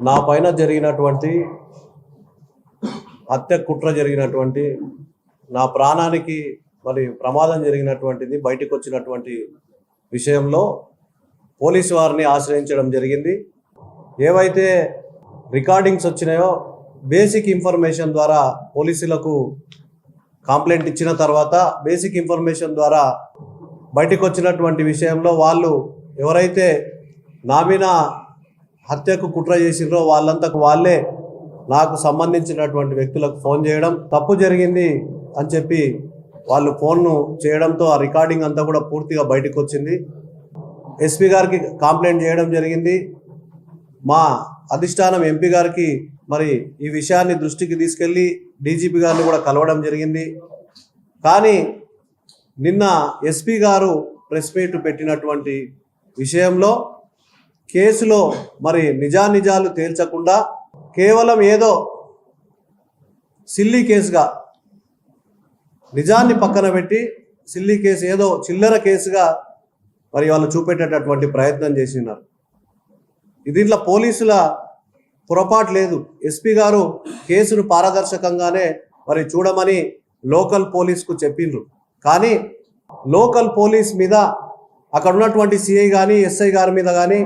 నా పైన జరిగినటువంటి హత్య కుట్ర జరిగినటువంటి నా ప్రాణానికి మరి ప్రమాదం జరిగినటువంటిది బయటకు వచ్చినటువంటి విషయంలో పోలీసు వారిని ఆశ్రయించడం జరిగింది. ఏవైతే రికార్డింగ్స్ వచ్చినాయో బేసిక్ ఇన్ఫర్మేషన్ ద్వారా పోలీసులకు కంప్లైంట్ ఇచ్చిన తర్వాత బేసిక్ ఇన్ఫర్మేషన్ ద్వారా బయటకు వచ్చినటువంటి విషయంలో వాళ్ళు ఎవరైతే నా మీద హత్యకు కుట్ర చేసిండ్రో వాళ్ళంతకు వాళ్ళే నాకు సంబంధించినటువంటి వ్యక్తులకు ఫోన్ చేయడం తప్పు జరిగింది అని చెప్పి వాళ్ళు ఫోన్ను చేయడంతో ఆ రికార్డింగ్ అంతా కూడా పూర్తిగా బయటకు వచ్చింది ఎస్పీ గారికి కంప్లైంట్ చేయడం జరిగింది. మా అధిష్టానం ఎంపీ గారికి మరి ఈ విషయాన్ని దృష్టికి తీసుకెళ్ళి డీజీపీ గారిని కూడా కలవడం జరిగింది. కానీ నిన్న ఎస్పీ గారు ప్రెస్ మీట్ పెట్టినటువంటి విషయంలో కేసులో మరి నిజానిజాలు తేల్చకుండా కేవలం ఏదో సిల్లీ కేసుగా నిజాన్ని పక్కన పెట్టి సిల్లీ కేసు ఏదో చిల్లర కేసుగా మరి వాళ్ళు చూపెట్టేటటువంటి ప్రయత్నం చేసినారు. దీంట్లో పోలీసుల పొరపాటు లేదు. ఎస్పీ గారు కేసును పారదర్శకంగానే మరి చూడమని లోకల్ పోలీస్కు చెప్పిండ్రు. కానీ లోకల్ పోలీస్ మీద అక్కడ ఉన్నటువంటి సిఐ కానీ ఎస్ఐ గారి మీద కానీ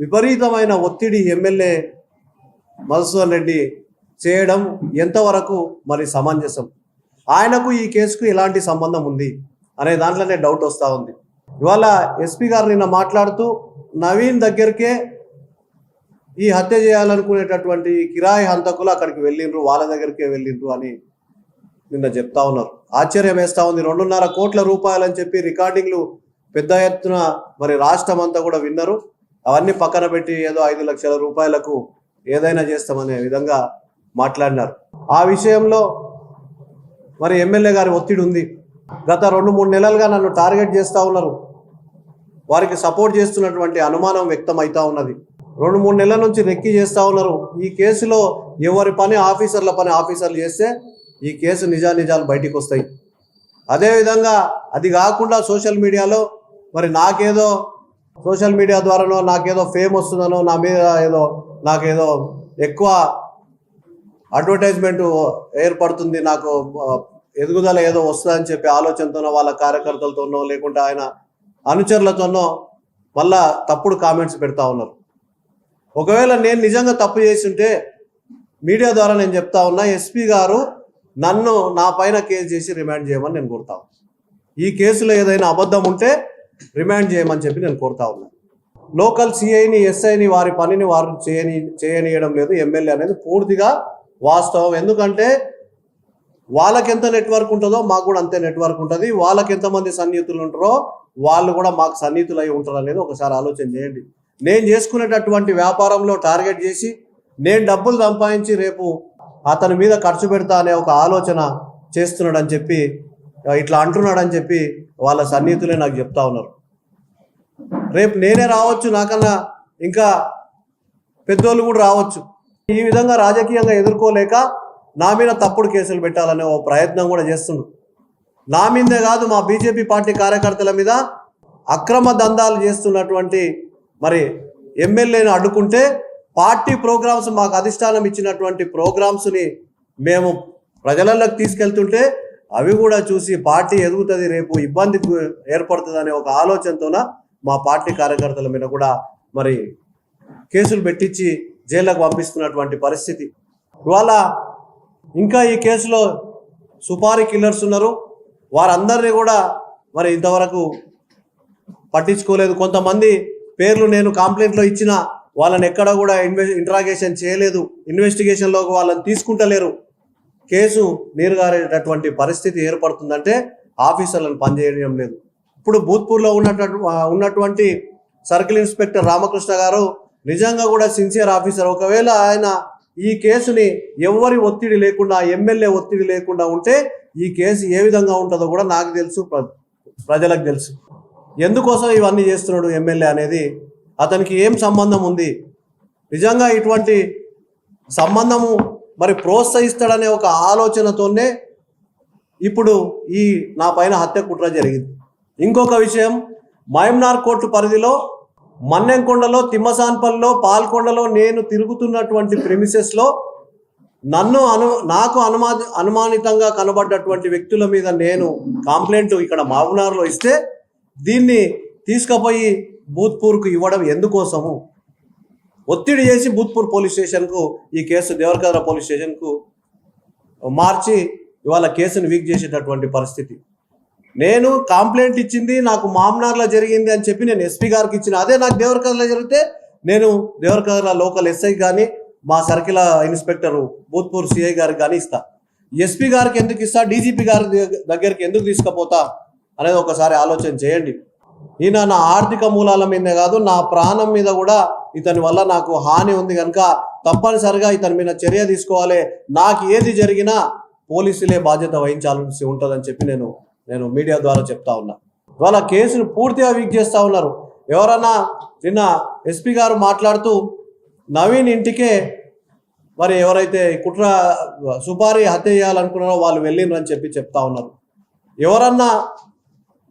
విపరీతమైన ఒత్తిడి ఎమ్మెల్యే మధుసూదన్ రెడ్డి చేయడం ఎంతవరకు మరి సమంజసం? ఆయనకు ఈ కేసుకు ఎలాంటి సంబంధం ఉంది అనే దాంట్లోనే డౌట్ వస్తూ ఉంది. ఇవాళ ఎస్పీ గారు నిన్న మాట్లాడుతూ నవీన్ దగ్గరికే ఈ హత్య చేయాలనుకునేటటువంటి కిరాయి హంతకులు అక్కడికి వెళ్ళిండ్రు వాళ్ళ దగ్గరికే వెళ్ళిండ్రు అని నిన్న చెప్తా ఉన్నారు. ఆశ్చర్యం వేస్తూ ఉంది. రెండున్నర కోట్ల రూపాయలు అని చెప్పి రికార్డింగ్లు పెద్ద ఎత్తున మరి రాష్ట్రం అంతా కూడా విన్నారు. అవన్నీ పక్కన పెట్టి ఏదో ఐదు లక్షల రూపాయలకు ఏదైనా చేస్తామనే విధంగా మాట్లాడినారు. ఆ విషయంలో మరి ఎమ్మెల్యే గారి ఒత్తిడి ఉంది. గత రెండు మూడు నెలలుగా నన్ను టార్గెట్ చేస్తూ ఉన్నారు. వారికి సపోర్ట్ చేస్తున్నటువంటి అనుమానం వ్యక్తం అవుతా ఉన్నది. రెండు మూడు నెలల నుంచి రెక్కి చేస్తూ ఉన్నారు. ఈ కేసులో ఎవరి పని ఆఫీసర్ల పని ఆఫీసర్లు చేస్తే ఈ కేసు నిజానిజాలు బయటికి వస్తాయి. అదేవిధంగా అది కాకుండా సోషల్ మీడియాలో మరి నాకేదో సోషల్ మీడియా ద్వారానో నాకేదో ఫేమ్ వస్తుందనో నా మీద ఏదో నాకేదో ఎక్కువ అడ్వర్టైజ్మెంట్ ఏర్పడుతుంది నాకు ఎదుగుదల ఏదో వస్తుందని చెప్పి ఆలోచనతోనో వాళ్ళ కార్యకర్తలతోనో లేకుంటే ఆయన అనుచరులతోనో మళ్ళా తప్పుడు కామెంట్స్ పెడతా ఉన్నారు. ఒకవేళ నేను నిజంగా తప్పు చేస్తుంటే మీడియా ద్వారా నేను చెప్తా ఉన్నా ఎస్పీ గారు నన్ను నా పైన కేసు చేసి రిమాండ్ చేయమని నేను కోరుతా ఈ కేసులో ఏదైనా అబద్ధం ఉంటే రిమాండ్ చేయమని చెప్పి నేను కోరుతా ఉన్నాను లోకల్ సిఐని ఎస్ఐని వారి పనిని వారు చేయని చేయనీయడం లేదు. ఎమ్మెల్యే అనేది పూర్తిగా వాస్తవం. ఎందుకంటే వాళ్ళకి ఎంత నెట్వర్క్ ఉంటుందో మాకు కూడా అంతే నెట్వర్క్ ఉంటుంది. వాళ్ళకి ఎంతమంది సన్నిహితులు ఉంటారో వాళ్ళు కూడా మాకు సన్నిహితులు అయి ఉంటారు అనేది ఒకసారి ఆలోచన చేయండి. నేను చేసుకునేటటువంటి వ్యాపారంలో టార్గెట్ చేసి నేను డబ్బులు సంపాదించి రేపు అతని మీద ఖర్చు పెడతా అనే ఒక ఆలోచన చేస్తున్నాడని చెప్పి ఇట్లా అంటున్నాడని చెప్పి వాళ్ళ సన్నిహితులే నాకు చెప్తా ఉన్నారు. రేపు నేనే రావచ్చు నాకన్నా ఇంకా పెద్దోళ్ళు కూడా రావచ్చు. ఈ విధంగా రాజకీయంగా ఎదుర్కోలేక నా మీద తప్పుడు కేసులు పెట్టాలనే ఓ ప్రయత్నం కూడా చేస్తుండు నా మీదే కాదు మా బీజేపీ పార్టీ కార్యకర్తల మీద అక్రమ దందాలు చేస్తున్నటువంటి మరి ఎమ్మెల్యేని అడ్డుకుంటే పార్టీ ప్రోగ్రామ్స్ మాకు అధిష్టానం ఇచ్చినటువంటి ప్రోగ్రామ్స్ని మేము ప్రజలలోకి తీసుకెళ్తుంటే అవి కూడా చూసి పార్టీ ఎదుగుతుంది రేపు ఇబ్బంది ఏర్పడుతుంది అనే ఒక ఆలోచనతోన మా పార్టీ కార్యకర్తల మీద కూడా మరి కేసులు పెట్టించి జైళ్ళకు పంపిస్తున్నటువంటి పరిస్థితి. ఇవాళ ఇంకా ఈ కేసులో సుపారీ కిల్లర్స్ ఉన్నారు. వారందరినీ కూడా మరి ఇంతవరకు పట్టించుకోలేదు. కొంతమంది పేర్లు నేను కంప్లైంట్లో ఇచ్చిన వాళ్ళని ఎక్కడ కూడా ఇన్వె ఇంట్రాగేషన్ చేయలేదు. ఇన్వెస్టిగేషన్లోకి వాళ్ళని తీసుకుంటలేరు. కేసు నీరుగారేటటువంటి పరిస్థితి ఏర్పడుతుందంటే ఆఫీసర్లను పనిచేయడం లేదు. ఇప్పుడు భూత్పూర్లో ఉన్నటువంటి ఉన్నటువంటి సర్కిల్ ఇన్స్పెక్టర్ రామకృష్ణ గారు నిజంగా కూడా సిన్సియర్ ఆఫీసర్. ఒకవేళ ఆయన ఈ కేసుని ఎవరి ఒత్తిడి లేకుండా ఎమ్మెల్యే ఒత్తిడి లేకుండా ఉంటే ఈ కేసు ఏ విధంగా ఉంటుందో కూడా నాకు తెలుసు ప్ర- ప్రజలకు తెలుసు. ఎందుకోసం ఇవన్నీ చేస్తున్నాడు ఎమ్మెల్యే అనేది? అతనికి ఏం సంబంధం ఉంది? నిజంగా ఇటువంటి సంబంధము మరి ప్రోత్సహిస్తాడనే ఒక ఆలోచనతోనే ఇప్పుడు ఈ నా పైన హత్య కుట్ర జరిగింది. ఇంకొక విషయం మయంనార్ కోర్టు పరిధిలో మన్నెంకొండలో తిమ్మసాన్పల్లిలో పాల్కొండలో నేను తిరుగుతున్నటువంటి ప్రెమిసెస్లో నన్ను అను నాకు అనుమా అనుమానితంగా కనబడ్డటువంటి వ్యక్తుల మీద నేను కంప్లైంట్ ఇక్కడ మామునార్లో ఇస్తే దీన్ని తీసుకుపోయి భూత్పూర్కు ఇవ్వడం ఎందుకోసము? ఒత్తిడి చేసి భూత్పూర్ పోలీస్ స్టేషన్కు ఈ కేసు దేవరకద్ర పోలీస్ స్టేషన్కు మార్చి ఇవాళ కేసును వీక్ చేసేటటువంటి పరిస్థితి. నేను కంప్లైంట్ ఇచ్చింది నాకు మామనార్లో జరిగింది అని చెప్పి నేను ఎస్పీ గారికి ఇచ్చిన అదే నాకు దేవరకద్రలో జరిగితే నేను దేవరకద్ర లోకల్ ఎస్ఐ కానీ మా సర్కిల్ ఇన్స్పెక్టర్ భూత్పూర్ సిఐ గారికి కానీ ఇస్తా. ఎస్పీ గారికి ఎందుకు ఇస్తా డీజీపీ గారి దగ్గరికి ఎందుకు తీసుకుపోతా అనేది ఒకసారి ఆలోచన చేయండి. ఈయన నా ఆర్థిక మూలాల మీదే కాదు నా ప్రాణం మీద కూడా ఇతని వల్ల నాకు హాని ఉంది కనుక తప్పనిసరిగా ఇతని మీద చర్య తీసుకోవాలి. నాకు ఏది జరిగినా పోలీసులే బాధ్యత వహించాల్సి ఉంటుందని చెప్పి నేను నేను మీడియా ద్వారా చెప్తా ఉన్నా. ఇవాళ కేసును పూర్తిగా వీక్ చేస్తూ ఉన్నారు. ఎవరన్నా నిన్న ఎస్పీ గారు మాట్లాడుతూ నవీన్ ఇంటికే మరి ఎవరైతే కుట్ర సుపారీ హత్య చేయాలనుకున్నారో వాళ్ళు వెళ్ళిండ్రని చెప్పి చెప్తా ఉన్నారు. ఎవరన్నా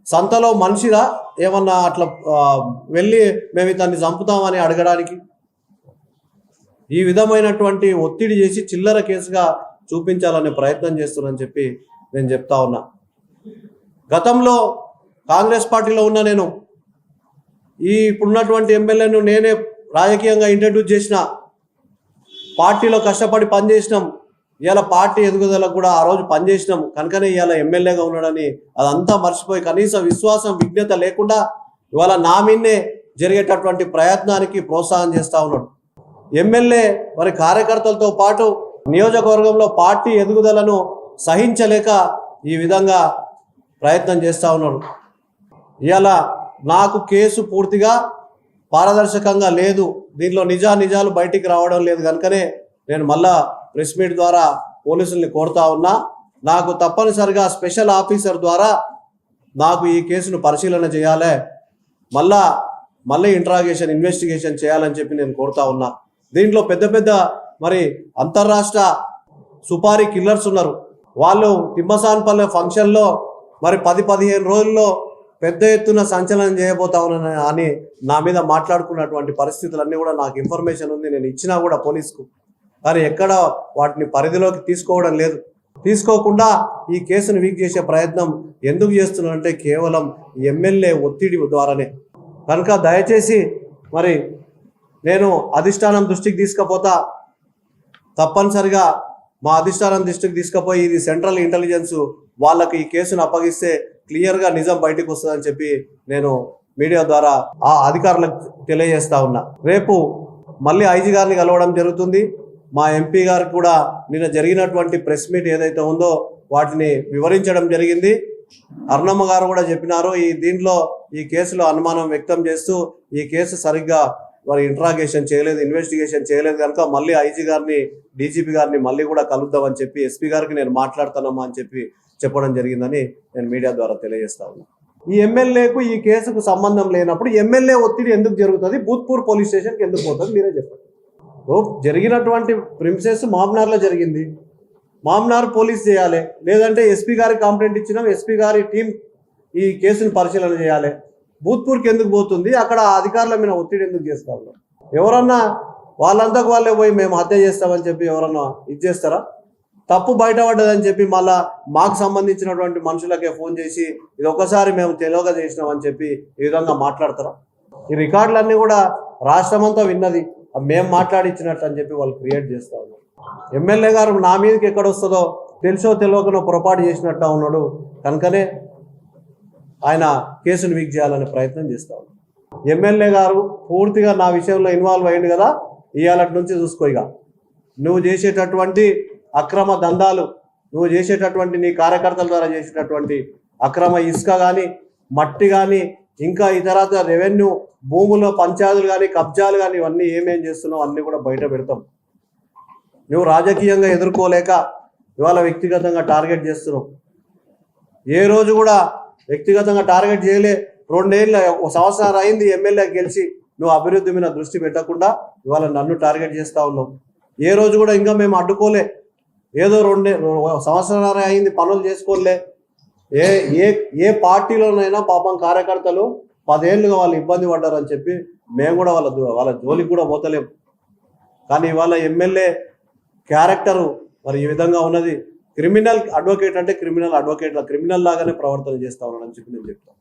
సంతలో మనిషిరా? ఏమన్నా అట్లా వెళ్ళి మేము ఇతన్ని చంపుతామని అడగడానికి? ఈ విధమైనటువంటి ఒత్తిడి చేసి చిల్లర కేసుగా చూపించాలనే ప్రయత్నం చేస్తున్నారని చెప్పి నేను చెప్తా ఉన్నా. గతంలో కాంగ్రెస్ పార్టీలో ఉన్న నేను ఈ ఇప్పుడున్నటువంటి ఎమ్మెల్యేను నేనే రాజకీయంగా ఇంట్రడ్యూస్ చేసిన పార్టీలో కష్టపడి పనిచేసినాం ఇవాళ పార్టీ ఎదుగుదలకు కూడా ఆ రోజు పనిచేసినాం కనుకనే ఇవాళ ఎమ్మెల్యేగా ఉన్నాడని అదంతా మర్చిపోయి కనీసం విశ్వాసం విజ్ఞత లేకుండా ఇవాళ నా మీన్నే జరిగేటటువంటి ప్రయత్నానికి ప్రోత్సాహం చేస్తూ ఉన్నాడు. ఎమ్మెల్యే మరి కార్యకర్తలతో పాటు నియోజకవర్గంలో పార్టీ ఎదుగుదలను సహించలేక ఈ విధంగా ప్రయత్నం చేస్తూ ఉన్నాడు. ఇవాళ నాకు కేసు పూర్తిగా పారదర్శకంగా లేదు. దీనిలో నిజా నిజాలు బయటికి రావడం లేదు. కనుకనే నేను మళ్ళా ప్రెస్ మీట్ ద్వారా పోలీసుల్ని కోరుతా ఉన్నా నాకు తప్పనిసరిగా స్పెషల్ ఆఫీసర్ ద్వారా నాకు ఈ కేసును పరిశీలన చేయాలి. మళ్ళా మళ్ళీ ఇంట్రాగేషన్ ఇన్వెస్టిగేషన్ చేయాలని చెప్పి నేను కోరుతా ఉన్నా. దీంట్లో పెద్ద పెద్ద మరి అంతర్రాష్ట్ర సుపారీ కిల్లర్స్ ఉన్నారు. వాళ్ళు తిమ్మసాన్పల్లె ఫంక్షన్లో మరి పది పదిహేను రోజుల్లో పెద్ద ఎత్తున సంచలనం చేయబోతా ఉన్నాను అని నా మీద మాట్లాడుకున్నటువంటి పరిస్థితులన్నీ కూడా నాకు ఇన్ఫర్మేషన్ ఉంది. నేను ఇచ్చినా కూడా పోలీసుకు. కానీ ఎక్కడ వాటిని పరిధిలోకి తీసుకోవడం లేదు. తీసుకోకుండా ఈ కేసును వీక్ చేసే ప్రయత్నం ఎందుకు చేస్తున్నారంటే కేవలం ఎమ్మెల్యే ఒత్తిడి ద్వారానే. కనుక దయచేసి మరి నేను అధిష్టానం దృష్టికి తీసుకపోతా. తప్పనిసరిగా మా అధిష్టానం దృష్టికి తీసుకుపోయి ఇది సెంట్రల్ ఇంటెలిజెన్స్ వాళ్ళకి ఈ కేసును అప్పగిస్తే క్లియర్గా నిజం బయటకు వస్తుందని చెప్పి నేను మీడియా ద్వారా ఆ అధికారులకు తెలియజేస్తా ఉన్నా. రేపు మళ్ళీ ఐజీ గారిని కలవడం జరుగుతుంది. మా ఎంపీ గారు కూడా నిన్న జరిగినటువంటి ప్రెస్ మీట్ ఏదైతే ఉందో వాటిని వివరించడం జరిగింది. అర్ణమ్మ గారు కూడా చెప్పినారు ఈ దీంట్లో ఈ కేసులో అనుమానం వ్యక్తం చేస్తూ ఈ కేసు సరిగ్గా వారి ఇంట్రాగేషన్ చేయలేదు ఇన్వెస్టిగేషన్ చేయలేదు కనుక మళ్ళీ ఐజీ గారిని డీజీపీ గారిని మళ్ళీ కూడా కలుద్దామని చెప్పి ఎస్పీ గారికి నేను మాట్లాడుతున్నామా అని చెప్పి చెప్పడం జరిగిందని నేను మీడియా ద్వారా తెలియజేస్తా ఉన్నా. ఈ ఎమ్మెల్యేకు ఈ కేసుకు సంబంధం లేనప్పుడు ఎమ్మెల్యే ఒత్తిడి ఎందుకు జరుగుతుంది? భూత్పూర్ పోలీస్ స్టేషన్కి ఎందుకు పోతుంది? మీరే చెప్పండి. జరిగినటువంటి ప్రిన్సెస్ మామ్నార్లో జరిగింది. మామ్నార్ పోలీస్ చేయాలి. లేదంటే ఎస్పీ గారికి కంప్లైంట్ ఇచ్చినాం ఎస్పీ గారి టీం ఈ కేసును పరిశీలన చేయాలి. భూత్పూర్కి ఎందుకు పోతుంది? అక్కడ ఆ అధికారుల మీద ఒత్తిడి ఎందుకు చేస్తారు ఎవరన్నా వాళ్ళంతకు వాళ్ళే పోయి మేము హత్య చేస్తామని చెప్పి ఎవరన్నా ఇది చేస్తారా? తప్పు బయటపడ్డదని చెప్పి మళ్ళా మాకు సంబంధించినటువంటి మనుషులకే ఫోన్ చేసి ఇది ఒకసారి మేము తెలియక చేసినామని చెప్పి ఈ విధంగా మాట్లాడతారా? ఈ రికార్డులన్నీ కూడా రాష్ట్రమంతా విన్నది. మేము మాట్లాడించినట్టు అని చెప్పి వాళ్ళు క్రియేట్ చేస్తా ఉన్నారు. ఎమ్మెల్యే గారు నా మీదకి ఎక్కడ వస్తుందో తెలుసో తెలియకనో పొరపాటు చేసినట్టు ఉన్నాడు. కనుకనే ఆయన కేసును వీక్ చేయాలనే ప్రయత్నం చేస్తా ఉన్నాడు ఎమ్మెల్యే గారు పూర్తిగా నా విషయంలో ఇన్వాల్వ్ అయ్యింది కదా ఇవాళ నుంచి చూసుకో ఇక. నువ్వు చేసేటటువంటి అక్రమ దందాలు నువ్వు చేసేటటువంటి నీ కార్యకర్తల ద్వారా చేసేటటువంటి అక్రమ ఇసుక కానీ మట్టి కానీ ఇంకా ఇతరత రెవెన్యూ భూముల పంచాయతీలు కానీ కబ్జాలు కానీ ఇవన్నీ ఏమేం చేస్తున్నావు అన్నీ కూడా బయట పెడతాం. నువ్వు రాజకీయంగా ఎదుర్కోలేక ఇవాళ వ్యక్తిగతంగా టార్గెట్ చేస్తున్నావు. ఏ రోజు కూడా వ్యక్తిగతంగా టార్గెట్ చేయలే. రెండేళ్ళ ఒక సంవత్సరం అయింది ఎమ్మెల్యే గెలిచి నువ్వు అభివృద్ధి మీద దృష్టి పెట్టకుండా ఇవాళ నన్ను టార్గెట్ చేస్తా ఉన్నావు. ఏ రోజు కూడా ఇంకా మేము అడ్డుకోలే. ఏదో రెండే సంవత్సరాలు అయింది పనులు చేసుకోలే. ఏ ఏ ఏ పార్టీలోనైనా పాపం కార్యకర్తలు పదేళ్ళుగా వాళ్ళు ఇబ్బంది పడ్డారని చెప్పి మేము కూడా వాళ్ళ వాళ్ళ జోలికి కూడా పోతలేం. కానీ ఇవాళ ఎమ్మెల్యే క్యారెక్టరు మరి ఈ విధంగా ఉన్నది. క్రిమినల్ అడ్వకేట్ అంటే క్రిమినల్ అడ్వకేట్ క్రిమినల్ లాగానే ప్రవర్తన చేస్తా ఉన్నాడని చెప్పి నేను చెప్తాను